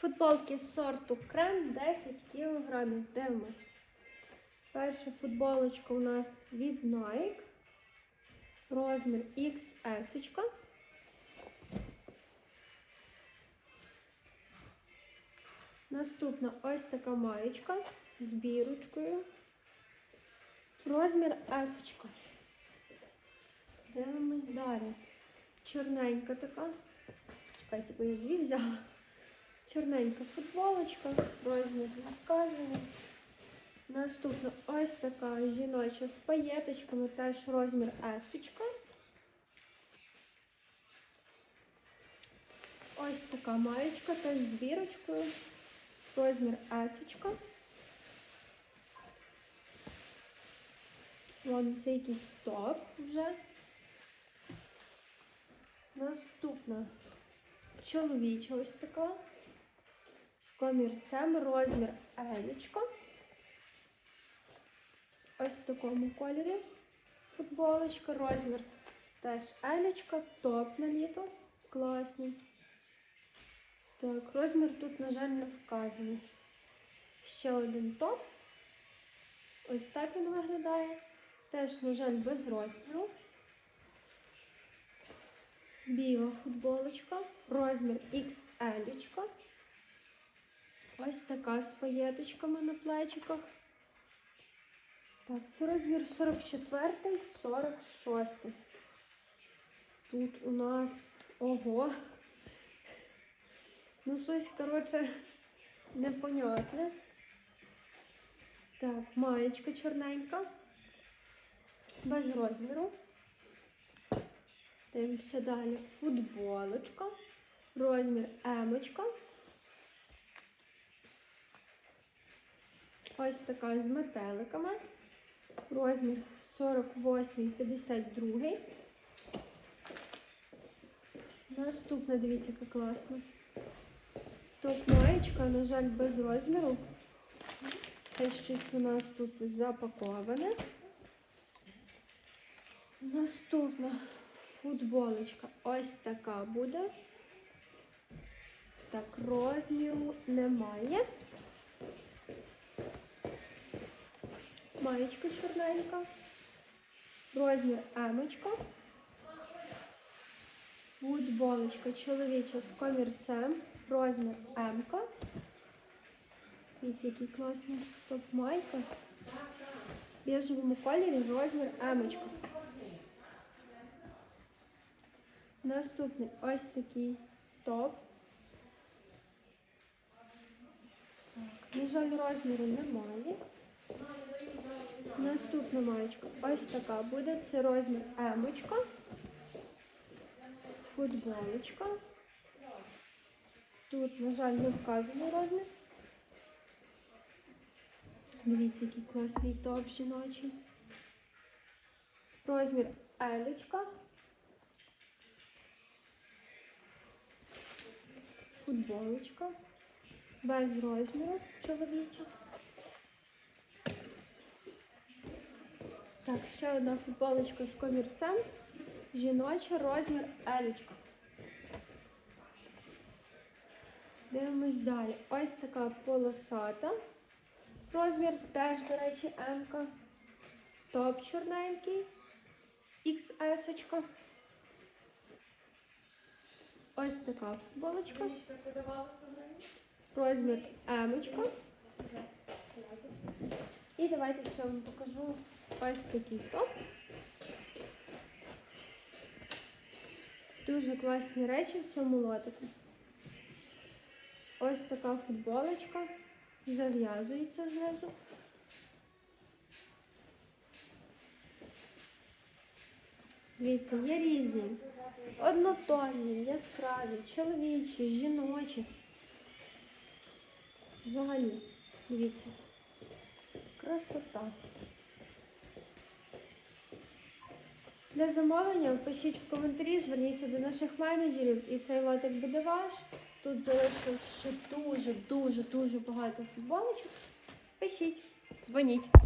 Футболки сорту крем 10 кг. Дивимось. Перша футболочка у нас від Nike. Розмір XS. Наступна ось така маєчка з бірочкою. Розмір S. Дивимось далі. Чорненька така. Чекайте, бо я дві взяла. Чорненька футболочка, розмір вказаний. Наступна ось така жіноча з паєточками, теж розмір S. Ось така маєчка, теж з бірочкою, розмір S. Вон це якийсь топ вже. Наступна чоловіча ось така. Комірцем розмір елічка. Ось в такому кольорі. Футболочка, розмір теж елічка, топ на літо. Класний. Так, розмір тут, на жаль, не вказаний. Ще один топ. Ось так він виглядає. Теж, на жаль, без розміру. Біла футболочка, розмір XL. Ось така з паєточками на плечиках. Так, це розмір 44 46 Тут у нас ого. Ну, щось, коротше, непонятне. Так, маєчка чорненька. Без розміру. Дивимося далі. Футболочка. Розмір емочка. Ось така з метеликами. Розмір 48-52. Наступна, дивіться, яка класна. Топ маєчка, на жаль, без розміру. Це щось у нас тут запаковане. Наступна футболочка ось така буде. Так, розміру немає. Маєчка чорненька. Розмір емочка. Футболочка чоловіча з комірцем. Розмір М-ка. Який класний топ-майка. В біжевому кольорі розмір М-очка. Наступний ось такий топ. Так, на жаль, розміру немає. Наступна маєчка ось така буде. Це розмір емочка. Футболочка. Тут, на жаль, не вказаний розмір. Дивіться, який класний топ жіночий. Розмір елечка. Футболочка. Без розміру чоловіча. Так, ще одна футболочка з комірцем. Жіноча розмір елечка. Дивимось далі. Ось така полосата. Розмір теж, до речі, М. Топ чорненький. XS. -очка. Ось така футболочка. Розмір М. -очка. І давайте ще вам покажу ось такий топ. Дуже класні речі в цьому лотику. Ось така футболочка. Зав'язується знизу. Дивіться, є різні. Однотонні, яскраві, чоловічі, жіночі. Взагалі, дивіться. Красота. Для замовлення пишіть в коментарі, зверніться до наших менеджерів і цей лотик буде ваш. Тут залишилось ще дуже, дуже, дуже багато футболочок. Пишіть, дзвоніть.